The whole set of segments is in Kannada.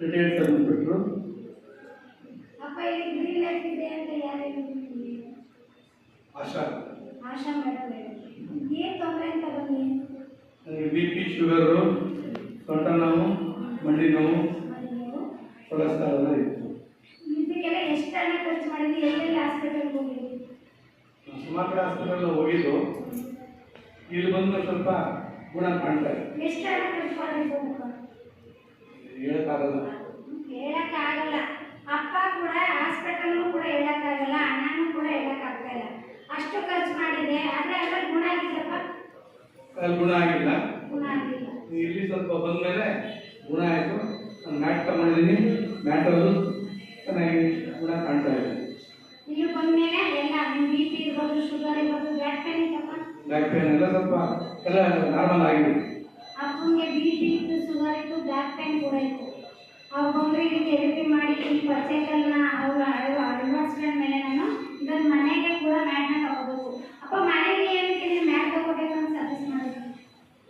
ರಿಟೈರ್ಡ್ ಇನ್ಸ್ಪೆಕ್ಟ್ರು ಅಪ್ಪ ಇಲ್ಲಿ ಗ್ರೀನ್ ಲೈಟ್ ಇದೆ ಅಂತ ಯಾರು ಹೇಳಿದ್ರು? ಆಶಾ ಆಶಾ ಮೇಡಮ್ ಹೇಳಿದ್ರು ಏನು ತೊಂದರೆ ಅಂತ ಬನ್ನಿ ನನಗೆ ಬಿ ಪಿ ಶುಗರು ಸೊಂಟ ನೋವು ಮಂಡಿ ನೋವು ಮಾಡಿ ನೀವು. ಕೊಲೆಸ್ಟ್ರಾಲ್ ಎಲ್ಲ ಇತ್ತು. ಇದಕ್ಕೆಲ್ಲ ಎಷ್ಟು ಹಣ ಖರ್ಚು ಮಾಡಿದ್ರಿ? ಎಲ್ಲೆಲ್ಲಿ ಹಾಸ್ಪಿಟಲ್ಗೆ ಹೋಗಿದ್ರಿ? ಸುಮಾರು ಕಡೆ ಹಾಸ್ಪಿಟಲ್ ಹೋಗಿದ್ದು. ಇಲ್ಲಿ ಬಂದು ಸ್ವಲ್ಪ ಗುಣ ಕಾಣ್ತಾ ಇದೆ. ಎಷ್ಟು ಹಣ ಖರ್ಚು ಮಾಡಿದ್ರು ಹೇಳಕ್ಕಾಗಲ್ಲ. ಹೇಳಕ್ಕಾಗಲ್ಲ. ಅಪ್ಪ ಕೂಡ ಹಾಸ್ಪಿಟಲ್ ಕೂಡ ಹೇಳಕ್ಕಾಗಲ್ಲ ಅಣ್ಣನೂ ಕೂಡ ಹೇಳಕ್ಕಾಗ್ತಾಯಿಲ್ಲ ಅಷ್ಟು ಖರ್ಚು ಮಾಡಿದೆ ಆದ್ರೆ ಅದ್ರಲ್ಲಿ ಗುಣ ಆಗಿದ್ದಪ್ಪ ಅಲ್ಲಿ ಗುಣ ಆಗಿಲ್ಲ. ಗುಣ ಆಗಿಲ್ಲ. ಇಲ್ಲಿ ಸ್ವಲ್ಪ ಬಂದಮೇಲೆ ಗುಣ ಆಯಿತು. ನಾನು ಮ್ಯಾಟ್ ತಗೊಂಡಿದ್ದೀನಿ ಮ್ಯಾಟಲ್ಲೂ ಚೆನ್ನಾಗಿ ಗುಣ ಕಾಣ್ತಾ ಇದೆ. ಇಲ್ಲಿ ಬಂದ್ಮೇಲೆ ಎಲ್ಲ ಬಿ ಪಿ ಇರ್ಬೋದು ಶುಗರ್ ಇರ್ಬೋದು ಬ್ಯಾಕ್ ಪೇನ್ ಬ್ಯಾಕ್ ಪೇನ್ ಎಲ್ಲ ಸ್ವಲ್ಪ ಎಲ್ಲ ನಾರ್ಮಲ್ ಆಗಿದೆ ಅಪ್ಪನಿಗೆ ಬಿ ಪಿ ಇತ್ತು ಶುಗರ್ ಇತ್ತು ಬ್ಯಾಕ್ ಪೇನ್ ಕೂಡ ಇತ್ತು. ಅವ್ರು ಬಂದ್ರೆ ಇಲ್ಲಿ ಥೆರಪಿ ಮಾಡಿ ಈ ಪರ್ಚೇಕಲ್ನ ಅವ್ರು ಅಳವಡಿಸ್ಕೊಂಡ ಮೇಲೆ ನಾನು ಇದನ್ನ ಮನೆಗೆ ಕೂಡ ಮ್ಯಾಟ್ನ ತಗೋಬೇಕು. ಅಪ್ಪ ಮನೆಗೆ ಏನಕ್ಕೆ ನೀವು ಮ್ಯಾಟ್ ತಗೋಬೇಕು ಅಂತ ಸಜೆಸ್ಟ್ ಮಾಡಿದ್ವಿ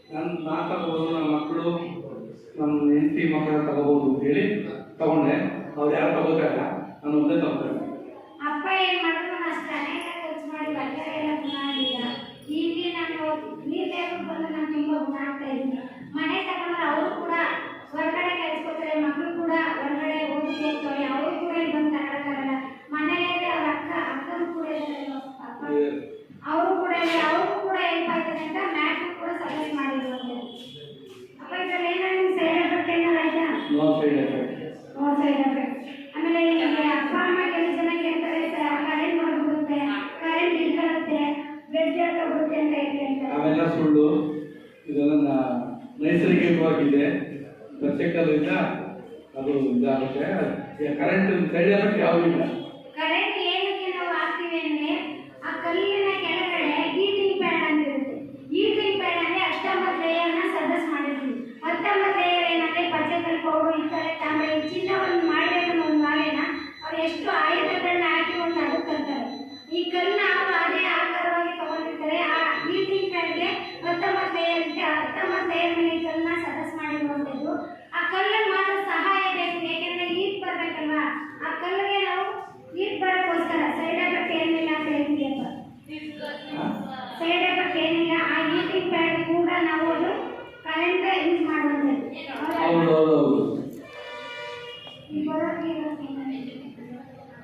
ನನ್ನ ನಾ ತಗೋಬೋದು ನಮ್ಮ ಮಕ್ಕಳು ನಮ್ಮ ಹೆಂಡತಿ ಮಕ್ಕಳು ತಗೋಬೋದು ಅಂತ ಹೇಳಿ ತಗೊಂಡೆ. ಅವ್ರು ಯಾರು ತಗೋತಾರ ನಾನು ಒಂದೇ ತಗೋತಾರೆ ಅಪ್ಪ ಏನು ಮಾಡ್ತಾನೆ ನಾನು ಅನೇಕ ಖರ್ಚು ಮಾಡಿ ಬರ್ತಾರೆ ಎಲ್ಲ ಗುಣ ಆಗಿಲ್ಲ ಈಗ ನಾನು ನೀರ್ ತಗೊಂಡು ಬಂದು ನಾನು ತುಂಬಾ ಗುಣ ಆಗ್ತಾ ಇದ್ದೀನಿ ಮನೆ ತಗೊಂಡ್ರೆ ಅವರು ಕೂಡ ಹೊರಗಡೆ ಕಲಿಸ್ಕೊತಾರೆ ಮಕ್ಕಳು ಕೂಡ ಹೊರಗಡೆ ಓದಿ ಹೋಗ್ತಾರೆ ಅವರು ಕೂಡ ಇಲ್ಲಿ ಬಂದು ತಗೊಳಕ್ಕಾಗಲ್ಲ ಮನೆಯಲ್ಲಿ ಅವ್ರ ಅಕ್ಕ ಅಕ್ಕನೂ ಕೂಡ ಇದ್ದಾರೆ ಅಪ್ಪ ಅವರು ಕೂಡ ಅವ್ರಿಗೂ ಕೂಡ ಹೆಲ್ಪ್ ಆಯ್ತದೆ ಅಂತ ಕೂಡ ಮಾಡಿದ್ರು ಅಂತ ಅಪ್ಪ ಇದ್ರಲ್ಲಿ ಏನಾದ್ರು ನಿಮ್ಗೆ ಸೈಡ್ ಎಫೆಕ್ಟ್ ಏನಾರು ಆಯ್ತಾ? No side effect no side effect ಆಮೇಲೆ ಈಗ ಅಪ್ಪ ಅಮ್ಮ ಕೆಲವು ಜನ ಕೇಳ್ತಾರೆ ಕರೆಂಟ್ ಕರೆಂಟ್ ಇಟ್ಕೊಳ್ಳುತ್ತೆ ಬ್ಲಡ್ ಹೇಳ್ಕೊಬಿಡುತ್ತೆ ಅಂತ ಹೇಳ್ತಾರೆ ಅವೆಲ್ಲ ಸುಳ್ಳು. ನೈಸರ್ಗಿಕವಾಗಿದೆ. ಪ್ರತ್ಯೇಕದಿಂದ ಅದು ಇದಾಗುತ್ತೆ. ಕರೆಂಟ್ ಸೈಡ್ ಎಫೆಕ್ಟ್ ಯಾವುದೂ ಇಲ್ಲ ಕರೆಂಟ್ ಕಲ್ಲಿನ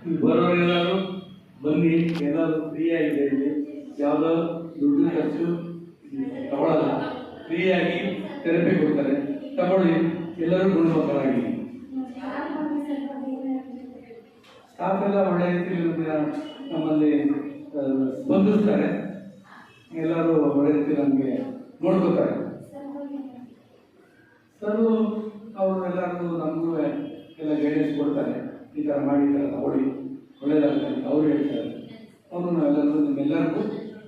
ಬರೋರೆಲ್ಲರೂ ಬನ್ನಿ ಎಲ್ಲರೂ ಫ್ರೀ ಆಗಿದೆ ಇಲ್ಲಿ. ಯಾವುದೋ ದುಡ್ಡು ಖರ್ಚು ತಗೊಳ್ಳಲ್ಲ ಫ್ರೀಯಾಗಿ ಥೆರಪಿ ಕೊಡ್ತಾರೆ. ತಗೊಳ್ಳಿ. ಎಲ್ಲರೂ ಗುಣಮುಖರಾಗಿ. ಸ್ಟಾಫ್ ಎಲ್ಲ ಒಳ್ಳೆ ರೀತಿಯಲ್ಲಿ ನಮ್ಮಲ್ಲಿ ಬಂದಿರ್ತಾರೆ. ಸ್ಪಂದಿಸ್ತಾರೆ ಎಲ್ಲರೂ ಒಳ್ಳೆ ರೀತಿ ನಮಗೆ ನೋಡ್ಕೋತಾರೆ. ಸರ್ ಅವರು ಎಲ್ಲರಿಗೂ ನಮಗೂ ಎಲ್ಲ ಗೈಡೆನ್ಸ್ ಕೊಡ್ತಾರೆ ಈ ಥರ ಮಾಡಿ ಅವರು ಒಳ್ಳೇದಾಗ್ತದೆ ಅವ್ರು ಹೇಳ್ತಾರೆ. ಅವರು ನಾವೆಲ್ಲರೂ ನಿಮ್ಮೆಲ್ಲರಿಗೂ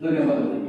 ಧನ್ಯವಾದಗಳು.